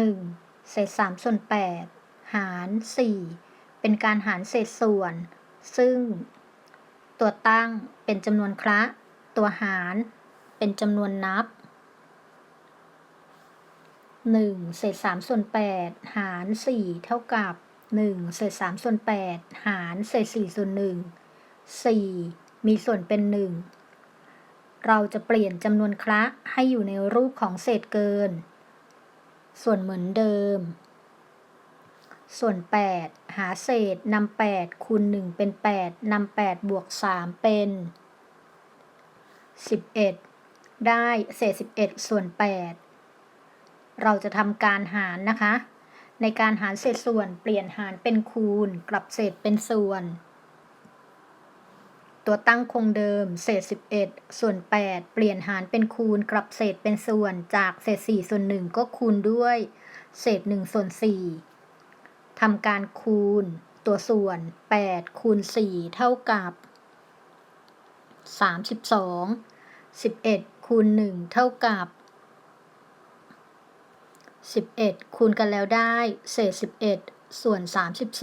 1. เศษ3ส่วน8หาร 4 เป็นการหารเศษส่วน ซึ่ง ตัวตั้งเป็นจำนวนคละตัวหารเป็นจำนวนนับ 1. เศษ3ส่วน8หาร 4 เท่ากับ 1. เศษ3ส่วน8หารเศษ4ส่วน1 4 มีส่วนเป็น 1 เราจะเปลี่ยนจำนวนคละให้อยู่ในรูปของเศษเกิน ส่วนเหมือนเดิม ส่วน 8 หาเศษนำ8คูณ1เป็น 8นำ8บวก 3 เป็น 11 ได้เศษ 11 ส่วน 8 เราจะทำการหารนะคะ ในการหารเศษส่วนเปลี่ยนหารเป็นคูณ กลับเศษเป็นส่วน ตัวตั้งคงเดิม เศษ 11 ส่วน 8 เปลี่ยนหารเป็นคูณกลับเศษเป็นส่วนจากเศษ 4 ส่วน 1 ก็คูณด้วย เศษ 1 ส่วน 4ทำการคูณ ตัวส่วน 8 คูณ 4 เท่ากับ 32 11 คูณ 1 เท่ากับ 11 คูณกันแล้วได้ เศษ 11 ส่วน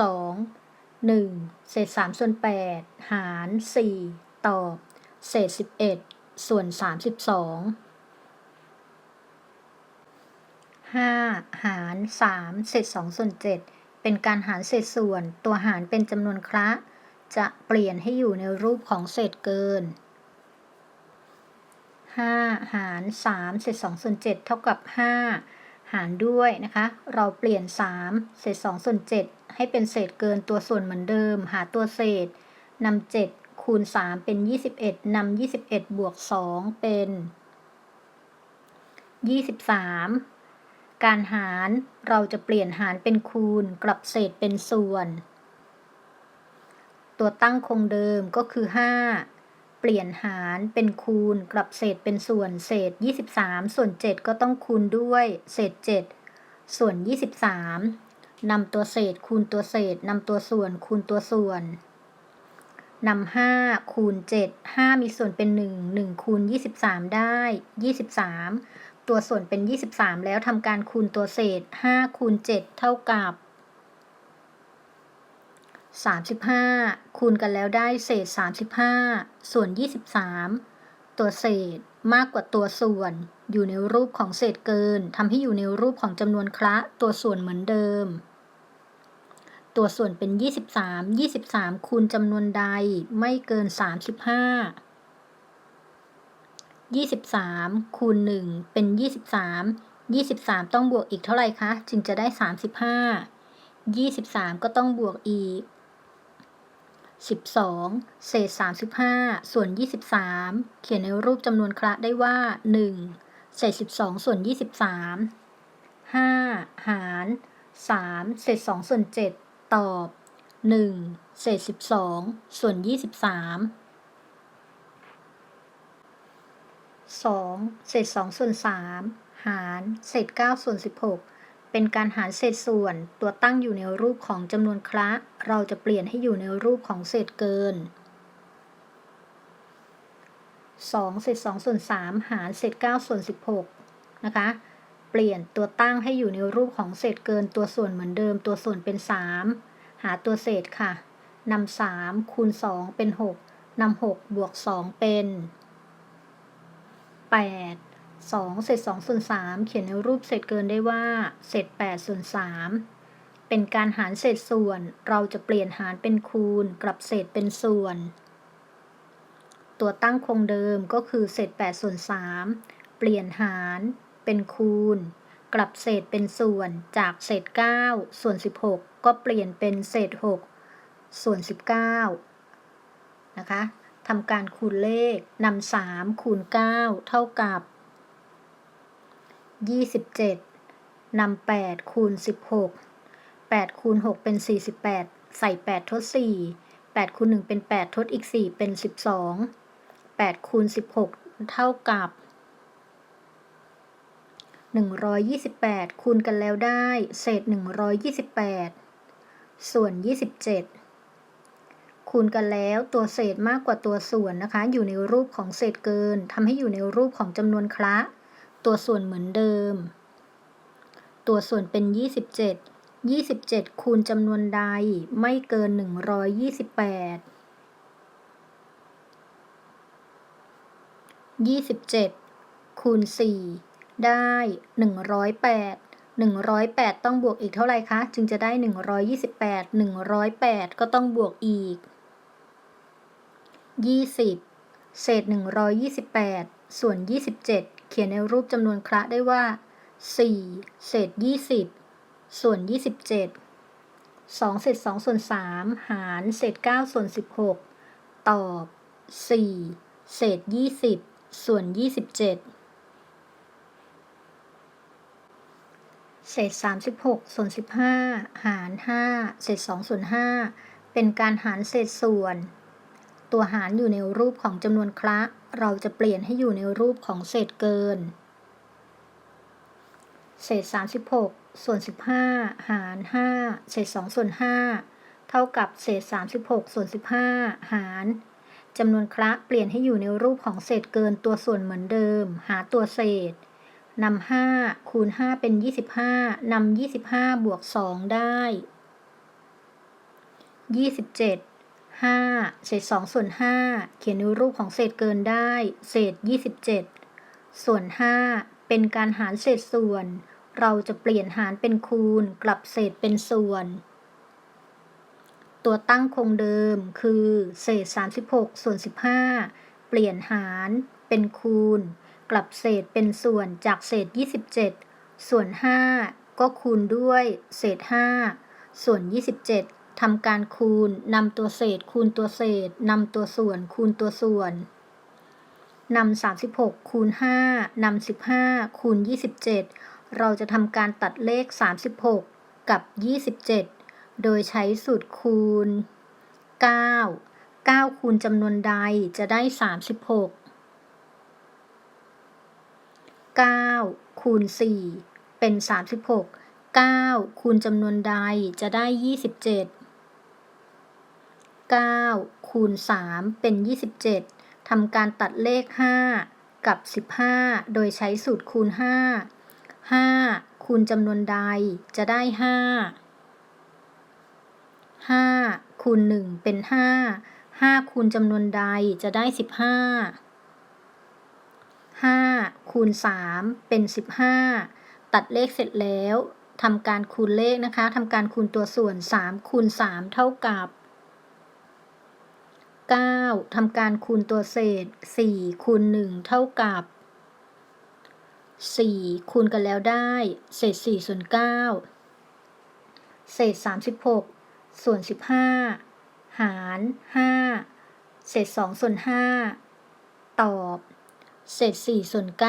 32 1 เศษ 3 ส่วน 8 หาร 4 ตอบ เศษ 11 ส่วน 32 5 หาร 3 เศษ 2 ส่วน 7 เป็นการหารเศษส่วน ตัวหารเป็นจำนวนคละ จะเปลี่ยนให้อยู่ในรูปของเศษเกิน 5 หาร 3 เศษ 2 ส่วน 7 เท่ากับ 5 หารด้วยนะคะ เราเปลี่ยน 3 เศษ2ส่วน7ให้เป็นเศษเกินตัวส่วนเหมือนเดิม หาตัวเศษนำ7คูณ 3 เป็น 21นำ21 บวก 2 เป็น 23 การหารเราจะเปลี่ยนหารเป็นคูณกลับเศษเป็นส่วน ตัวตั้งคงเดิมก็คือ 5 เปลี่ยนหารเป็นคูณกลับเศษเป็นส่วนเศษ 23 ส่วน 7 ก็ต้องคูณด้วยเศษ 7 ส่วน 23นำตัวเศษคูณตัวเศษนำตัวส่วนคูณตัวส่วนนำ5คูณ7 5 มีส่วนเป็น 1 1คูณ23 ได้ 23 ตัวส่วนเป็น 23 แล้วทำการคูณตัวเศษ 5 คูณ 7 เท่ากับ 35 คูณกันแล้วได้เศษ 35 ส่วน 23 ตัวเศษมากกว่าตัวส่วน อยู่ในรูปของเศษเกินทำให้อยู่ในรูปของจำนวนคละตัวส่วนเหมือนเดิม ตัวส่วนเป็น 23 23 คูณจำนวนใดไม่เกิน 35 23 คูณ 1 เป็น 23 23 ต้องบวกอีกเท่าไหร่คะ จึงจะได้ 35 23 ก็ต้องบวกอีก 12 เศษ 35 ส่วน 23 เขียนในรูปจำนวนคละได้ว่า 1 เศษ 12 ส่วน 23 5 หาร 3 เศษ 2 ส่วน 7 ตอบ 1 เศษ 12 ส่วน 23 2 เศษ 2 ส่วน 3 หาร เศษ 9 ส่วน 16 เป็นการหารเศษส่วน ตัวตั้งอยู่ในรูปของจำนวนคละ เราจะเปลี่ยนให้อยู่ในรูปของเศษเกิน 2 เศษ2ส่วน3หารเศษ9ส่วน16 นะคะ เปลี่ยนตัวตั้งให้อยู่ในรูปของเศษเกินตัวส่วนเหมือนเดิม ตัวส่วนเป็น 3 หาตัวเศษค่ะนำ3คูณ 2 เป็น 6นำ6บวก 2 เป็น 8 2 เศษ2ส่วน3เขียนในรูปเศษเกินได้ว่า เศษ8ส่วน3เป็นการหารเศษส่วน เราจะเปลี่ยนหารเป็นคูณกลับเศษเป็นส่วน ตัวตั้งคงเดิมก็คือเศษ8ส่วน3เปลี่ยนหารเป็นคูณ กลับเศษเป็นส่วนจากเศษ 9 ส่วน 16 ก็เปลี่ยนเป็นเศษ 6 ส่วน 19 นะคะทำการคูณเลขนำ3คูณ 9 เท่ากับ 27นำ8คูณ16 8คูณ6เป็น48ใส่8ทด4 8คูณ1เป็น8ทดอีก4เป็น12 8คูณ16เท่ากับ128คูณกันแล้วได้ เศษ128ส่วน27คูณกันแล้วตัวเศษมากกว่าตัวส่วนนะคะ อยู่ในรูปของเศษเกินทำให้อยู่ในรูปของจำนวนคละ ตัวส่วนเหมือนเดิม ตัวส่วนเป็น 27 27 คูณจำนวนใดไม่เกิน 128 27 คูณ 4 ได้ 108 108 ต้องบวกอีกเท่าไหร่คะ จึงจะได้ 128 108 ก็ต้องบวกอีก 20 เศษ 128 ส่วน 27 เขียนในรูปจำนวนคละได้ว่า 4 เศษ 20 ส่วน 27 2 เศษ 2 ส่วน 3 หารเศษ 9 ส่วน 16 ตอบ 4 เศษ 20 ส่วน 27 เศษ 36 ส่วน 15 หาร 5 เศษ 2 ส่วน 5 เป็นการหารเศษส่วน ตัวหารอยู่ในรูปของจำนวนคละ เราจะเปลี่ยนให้อยู่ในรูปของเศษเกิน เศษ 36 ส่วน 15 หาร 5 เศษ 2 ส่วน 5 เท่ากับเศษ 36 ส่วน 15 หารจำนวนคละเปลี่ยนให้อยู่ในรูปของเศษเกินตัวส่วนเหมือนเดิม หาตัวเศษนำ5คูณ 5 เป็น 25นำ25 บวก 2 ได้ 27 5 เศษ 2 ส่วน 5 เขียนในรูปของเศษเกินได้ เศษ 27 ส่วน 5 เป็นการหารเศษส่วน เราจะเปลี่ยนหารเป็นคูณ กลับเศษเป็นส่วน ตัวตั้งคงเดิมคือ เศษ 36 ส่วน 15 เปลี่ยนหารเป็นคูณ กลับเศษเป็นส่วนจากเศษ 27 ส่วน 5 ก็คูณด้วย เศษ 5 ส่วน 27 ทำการคูณนำตัวเศษ คูณตัวเศษนำตัวส่วน คูณตัวส่วนนำ36คูณ5นำ15คูณ27เราจะทำการตัดเลข36กับ27โดยใช้สูตรคูณ9 9คูณจำนวนใดจะได้36 9คูณ4เป็น36 9คูณจำนวนใดจะได้27 9 คูณ 3 เป็น 27 ทำการตัดเลข 5 กับ 15 โดยใช้สูตรคูณ 5 5 คูณจำนวนใดจะได้ 5 5 คูณ 1 เป็น 5 5 คูณจำนวนใดจะได้ 15 5 คูณ 3 เป็น 15 ตัดเลขเสร็จแล้วทำการคูณเลขนะคะทำการคูณตัวส่วน 3 คูณ 3 เท่ากับ 9ทำการคูณตัวเศษ 4 คูณ 1 เท่ากับ 4 คูณกันแล้วได้ เศษ 4 ส่วน 9 เศษ 36 ส่วน 15 หาร 5 เศษ 2 ส่วน 5 ตอบ เศษ 4 ส่วน 9